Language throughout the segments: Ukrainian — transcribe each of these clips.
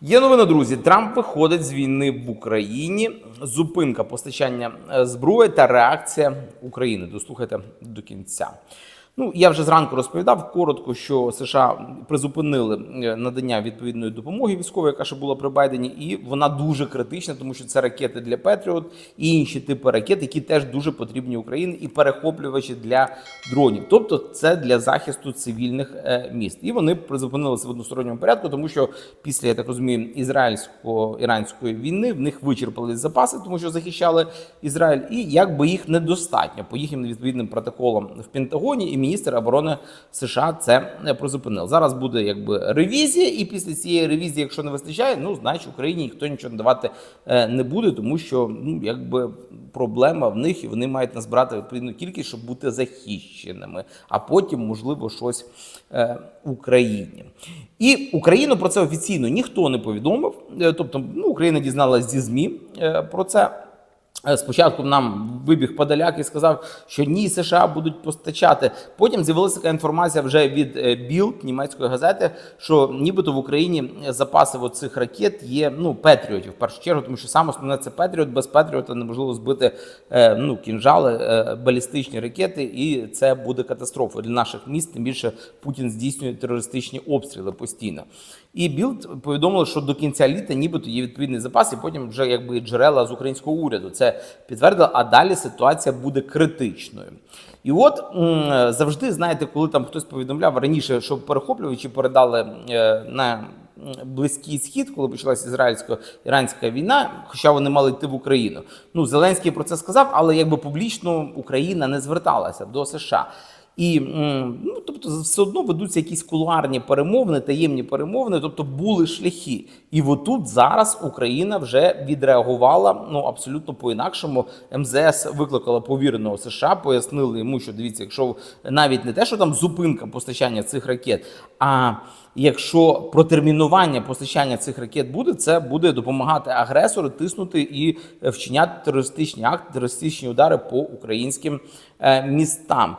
Є новина, друзі. Трамп виходить з війни в Україні. Зупинка постачання е, зброї та реакція України. Дослухайте до кінця. Ну я вже зранку розповідав коротко, що США призупинили е, надання відповідної допомоги військової, яка ще була при Байдені, і вона дуже критична, тому що це ракети для Петріот і інші типи ракет, які теж дуже потрібні Україні, і перехоплювачі для дронів. Тобто, це для захисту цивільних е, міст. І вони призупинилися в односторонньому порядку, тому що після я так розумію ізраїльсько-іранської війни в них вичерпали запаси, тому що захищали Ізраїль, і якби їх недостатньо по їхнім відповідним протоколам в Пентагоні, і міністр оборони США це призупинив. Зараз буде якби ревізія, і після цієї ревізії, якщо не вистачає, ну значить Україні ніхто нічого надавати е, не буде, тому що ну якби проблема в них, і вони мають назбирати відповідну кількість, щоб бути захищеними, а потім можливо щось е, Україні. І Україну про це офіційно ніхто не повідомив. Е, Тобто, ну Україна дізналась зі змі е, про це. Е, Спочатку нам вибіг Подоляк і сказав, що ні, США будуть постачати. Потім з'явилася така інформація вже від е, Білд, німецької газети, що нібито в Україні запаси цих ракет є ну Петріотів в першу чергу, тому що саме основне це Петріот. Без Петріота неможливо збити е, ну кінжали, е, балістичні ракети, і це буде катастрофа для наших міст. Тим більше Путін здійснює терористичні обстріли постійно. І Білд повідомили, що до кінця літа нібито є відповідний запас, і потім вже якби джерела з українського уряду це підтвердили. А далі ситуація буде критичною. І от завжди знаєте, коли там хтось повідомляв раніше, що перехоплювачі передали е, на близький схід, коли почалася ізраїльсько-іранська війна, хоча вони мали йти в Україну. Ну Зеленський про це сказав, але якби публічно Україна не зверталася до США. І ну, тобто, все одно ведуться якісь кулуарні перемовини, таємні перемовини, тобто були шляхи. І отут зараз Україна вже відреагувала ну абсолютно по-інакшому. МЗС викликала повіреного США, пояснили йому, що дивіться, якщо навіть не те, що там зупинка постачання цих ракет, а якщо протермінування постачання цих ракет буде, це буде допомагати агресору тиснути і е, вчиняти терористичні акти, терористичні удари по українським е, містам.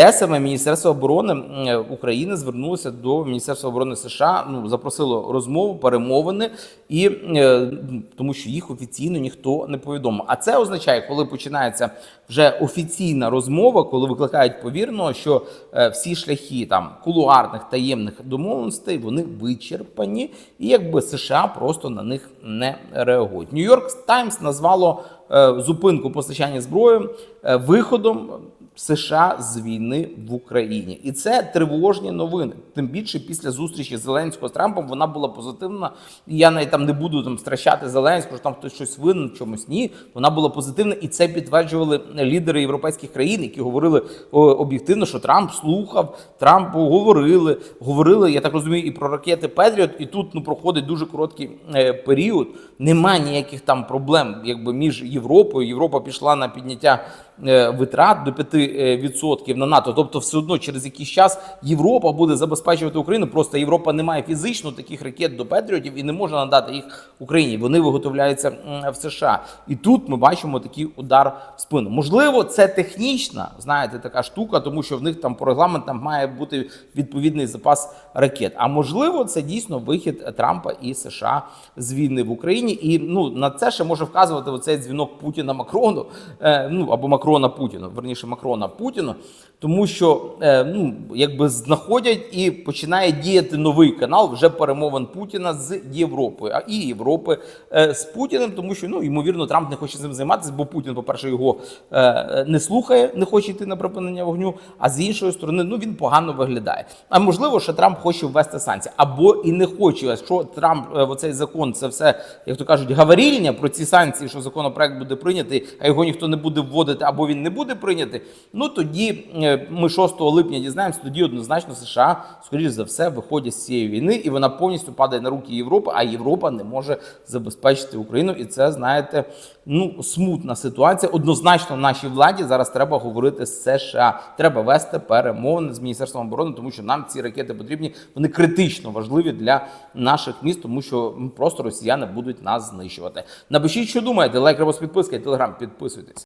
Те саме Міністерство оборони України звернулося до Міністерства оборони США. Ну запросило розмову, перемовини, і е, тому що їх офіційно ніхто не повідомив. А це означає, коли починається вже офіційна розмова, коли викликають повірного, що е, всі шляхи там кулуарних таємних домовленостей вони вичерпані, і якби США просто на них не реагують. Нью-Йорк Таймс назвало е, зупинку постачання зброї виходом США з війни в Україні, і це тривожні новини. Тим більше після зустрічі Зеленського з Трампом вона була позитивна. І я навіть там не буду там стращати Зеленського, що там хтось щось винен чомусь. Ні, вона була позитивна, і це підтверджували лідери європейських країн, які говорили об'єктивно, що Трамп слухав, Трампу говорили, говорили. Я так розумію, і про ракети Петріот. І тут ну проходить дуже короткий е, період. Нема ніяких там проблем, якби між Європою. Європа пішла на підняття витрат до 5% на НАТО. Тобто, все одно через якийсь час Європа буде забезпечувати Україну. Просто Європа не має фізично таких ракет до Петріотів і не може надати їх Україні. Вони виготовляються в США. І тут ми бачимо такий удар в спину. Можливо, це технічна, знаєте, така штука, тому що в них там по регламентам має бути відповідний запас ракет. А можливо, це дійсно вихід Трампа і США з війни в Україні. І ну на це ще може вказувати оцей дзвінок Путіна Макрону, е, ну або Макрона Путіну, верніше Макрона Путіну, тому що е, ну якби знаходять і починає діяти новий канал вже перемовин Путіна з Європою, а і Європи е, з Путіним, тому що ну ймовірно Трамп не хоче цим займатися, бо Путін, по перше, його е, не слухає, не хоче йти на припинення вогню. А з іншої сторони, ну він погано виглядає. А можливо, що Трамп хоче ввести санкції, або і не хоче. Якщо Трамп оцей закон, це все, як то кажуть, говорільня про ці санкції, що законопроект буде прийнятий, а його ніхто не буде вводити, або він не буде прийнятий. Ну тоді е, ми 6 липня дізнаємося, тоді однозначно США, скоріш за все, виходять з цієї війни, і вона повністю падає на руки Європи, а Європа не може забезпечити Україну. І це знаєте, ну смутна ситуація. Однозначно, нашій владі зараз треба говорити з США. Треба вести перемовини з міністерством оборони, тому що нам ці ракети потрібні. Вони критично важливі для наших міст, тому що просто росіяни будуть нас знищувати. Напишіть, що думаєте, лайк, репост, підписка, телеграм, підписуйтесь.